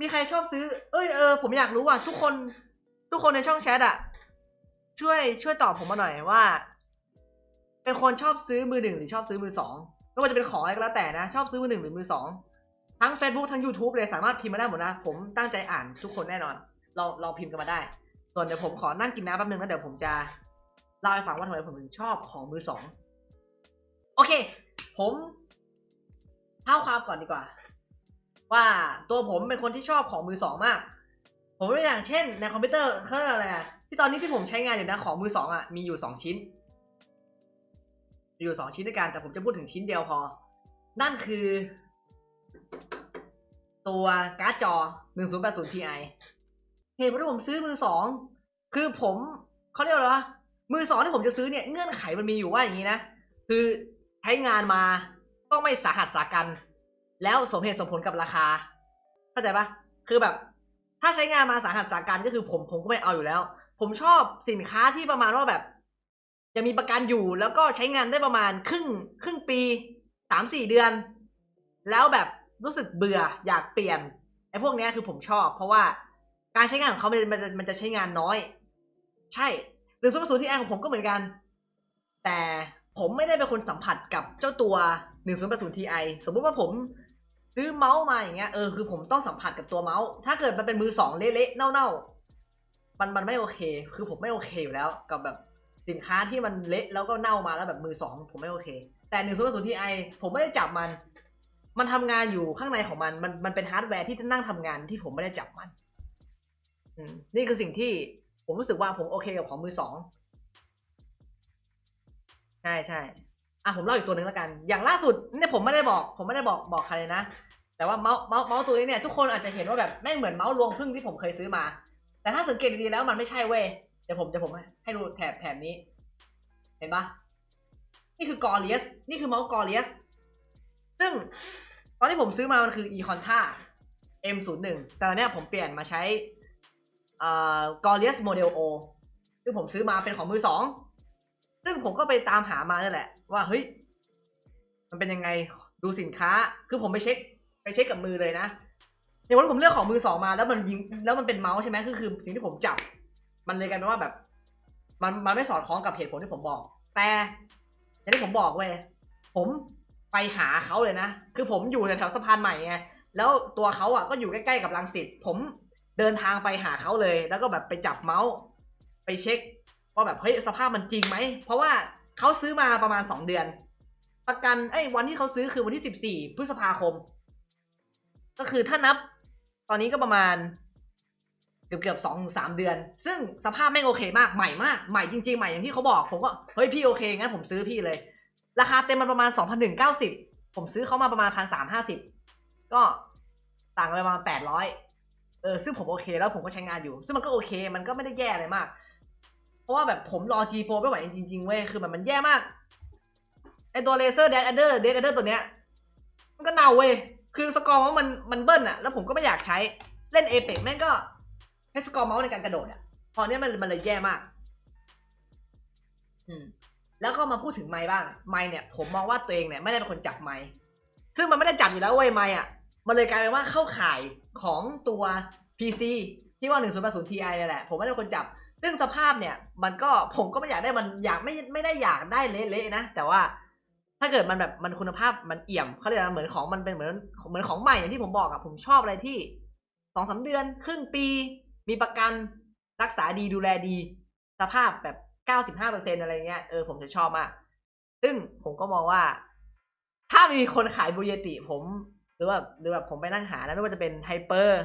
มีใครชอบซื้อ เอ้ยเออผมอยากรู้ว่าทุกคน ทุกคนในช่องแชทอะช่วยช่วยตอบผมมาหน่อยว่า เป็นคนชอบซื้อมือหนึ่งหรือชอบซื้อมือสองไม่ว่าจะเป็นของอะไรก็แล้วแต่นะ ชอบซื้อมือหนึ่งหรือมือสองทั้ง Facebook ทั้ง YouTube เลยสามารถพิมพ์มาได้หมดนะ ผมตั้งใจอ่านทุกคนแน่นอนเราเราพิมพ์กันมาได้ ส่วนเดี๋ยวผมขอนั่งกินน้ำแป๊บนึงแล้วเดี๋ยวผมจะเล่าให้ฟังว่าทำไมผมถึงชอบของมือสองโอเค ผมเท้าความก่อนดีกว่า ว่าตัวผมเป็นคนที่ชอบของมือสองมาก ผมตัวอย่างเช่น ในคอมพิวเตอร์เครื่องอะไรอะที่ตอนนี้ที่ผมใช้งานอยู่นะของมือสองอะมีอยู่สองชิ้น อยู่สองชิ้นด้วยกันแต่ผมจะพูดถึงชิ้นเดียวพอ นั่นคือ ตัวการ์ดจอ 1080 Ti เหตุผลที่ผมซื้อมือสองคือผมเขาเรียกว่าอมือสองที่ผมจะซื้อเนี่ยเงื่อนไขมันมีอยู่ว่าอย่างนี้นะ คือใช้งานมาต้องไม่สาหัสสากัน แล้วสมเหตุสมผลกับราคา เข้าใจปะคือแบบ ถ้าใช้งานมาสาหัสสากันก็คือผมผมก็ไม่เอาอยู่แล้ว ผมชอบสินค้าที่ประมาณว่าแบบจะมีประกันอยู่แล้วก็ใช้งานได้ประมาณครึ่งครึ่งปีสามสี่เดือน แล้วแบบรู้สึกเบื่ออยากเปลี่ยนไอ้พวกนี้คือผมชอบ เพราะว่าการใช้งานของเขามันมันมันจะใช้งานน้อย ใช่หรือซูเปอร์สูที่แอของผมก็เหมือนกัน แต่ผมไม่ได้เป็นคนสัมผัสกับเจ้าตัว1080 Ti สมมุติว่าผม ซื้อเมาส์มาอย่างเงี้ยเออคือผมต้องสัมผัสกับตัวเมาส์ ถ้าเกิดมันเป็นมือสองเละๆเน่าๆมันมันไม่โอเค คือผมไม่โอเคอยู่แล้ว กับแบบสินค้าที่มันเละแล้วก็เน่ามาแล้วแบบมือสองผมไม่โอเค แต่หนึ่งศูนย์ศูนย์ทีไอผมไม่ได้จับมัน มันทำงานอยู่ข้างในของมันมันมันเป็นฮาร์ดแวร์ที่นั่งทำงานที่ผมไม่ได้จับมันอืมนี่คือสิ่งที่ผมรู้สึกว่าผมโอเคกับของมือสอง ใช่ใช่ อะผมเล่าอีกตัวหนึ่งแล้วกัน อย่างล่าสุดเนี่ยผมไม่ได้บอก ผมไม่ได้บอกบอกใครเลยนะ แต่ว่าเมาส์เมาส์เมาส์ตัวนี้เนี่ยทุกคนอาจจะเห็นว่าแบบแม่งเหมือนเมาส์รวงพึ่งที่ผมเคยซื้อมา แต่ถ้าสังเกตดีๆแล้วมันไม่ใช่เว้ย เดี๋ยวผมเดี๋ยวผมให้ดูแถบแถบนี้ เห็นปะนี่คือกอริสนี่คือเมาส์กอริสซึ่งตอนที่ผมซื้อมามันคือ e c o n t a M01 แต่ตอนเนี้ยผมเปลี่ยนมาใช้เอ่อกอริสโมเดล O ซึ่งผมซื้อมาเป็นของมือสอง ซึ่งผมก็ไปตามหามานั่นแหละ ว่าเฮ้ยมันเป็นยังไงดูสินค้า คือผมไปเช็ค ไปเช็คกับมือเลยนะในวันที่ผมเลือกของมือสองมาแล้วมันยิงแล้วมันเป็นเมาส์ใช่ไหมคือคือสิ่งที่ผมจับ มันเลยกลายเป็นว่าแบบ มันมันไม่สอดคล้องกับเหตุผลที่ผมบอก แต่อย่างที่ผมบอกเว้ยผมไปหาเขาเลยนะ คือผมอยู่แถวสะพานใหม่ไงแล้วตัวเขาอะก็อยู่ใกล้ๆกับรังสิตผมเดินทางไปหาเขาเลย แล้วก็แบบไปจับเมาส์ ไปเช็คว่าแบบเฮ้ยสภาพมันจริงไหมเพราะว่า เขาซื้อมาประมาณสองเดือน ประกันไอ้วันที่เขาซื้อคือวันที่สิบสี่พฤษภาคม ก็คือถ้านับ ตอนนี้ก็ประมาณเกือบเกือบสองสามเดือน ซึ่งสภาพไม่งโอเคมากใหม่มากใหม่จริงๆ ใหม่อย่างที่เขาบอก ผมก็เฮ้ยพี่โอเคงั้นผมซื้อพี่เลย ราคาเต็มมันประมาณสองพันหนึ่งเก้าสิบผมซื้อเขามาประมาณพันสามห้าสิบก็ต่างกันไปประมาณแปดร้อยเออซึ่งผมโอเคแล้วผมก็ใช้งานอยู่ ซึ่งมันก็โอเค มันก็ไม่ได้แย่อะไรมาก ราะว่าแบบผมรอ G Pro ไม่ไหวจริงๆเว้ยคือแบบมันแย่มากไอตัวเลเซอร์เดดเดอร์เดดเดอร์ตัวเนี้ยมันก็เน่าเว้ยคือสกอร์มันมันเบิ้ลอะแล้วผมก็ไม่อยากใช้เล่นเอเปกแม่งก็ให้สกอร์เมาส์ในการกระโดดอะพอเนี้ยมันมันเลยแย่มาก อืม แล้วก็มาพูดถึงไม้บ้าง ไม้เนี่ย ผมมองว่าตัวเองเนี่ยไม่ได้เป็นคนจับไม้ซึ่งมันไม่ได้จับอยู่แล้วเว้ยไม้อะมันเลยกลายเป็นว่าเข้าข่ายของตัว PC ที่ว่า 1080 Ti เนี่ยแหละ ผมไม่ได้เป็นคนจับ ซึ่งสภาพเนี่ย มันก็ผมก็ไม่อยากได้มันอยากไม่ไม่ได้อยากได้เละๆนะ แต่ว่าถ้าเกิดมันแบบมันคุณภาพมันเอี่ยมเขาเรียกว่าเหมือนของมันเป็นเหมือนเหมือนของใหม่อย่างที่ผมบอกอะผมชอบอะไรที่สองสาเดือนครึ่งปี มีประกันรักษาดีดูแลดี สภาพแบบเก้าสิบห้าเปอร์เซ็นอะไรเงี้ยเออผมจะชอบมาก ซึ่งผมก็มองว่า ถ้ามีคนขายบูเยติผม หรือว่าหรือแบบผมไปนั่งหาแล้วไม่ว่าจะเป็นไฮเปอร์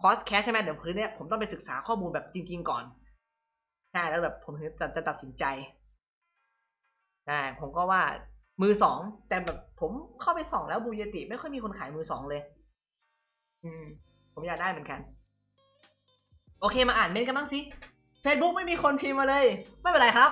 คอสแคชใช่ไหมเดี๋ยวคืนเนี้ยผมต้องไปศึกษาข้อมูลแบบจริง ๆ ก่อน ใช่แล้วแบบผมถึงจะจะตัดสินใจใช่ผมก็ว่ามือสองแต่แบบผมเข้าไปส่องแล้วบูยติ ไม่ค่อยมีคนขายมือสองเลย อืม ผมอยากได้เหมือนกัน โอเคมาอ่านเมนต์กันบ้างสิ Facebook ไม่มีคนพิมพ์มาเลย ไม่เป็นไรครับ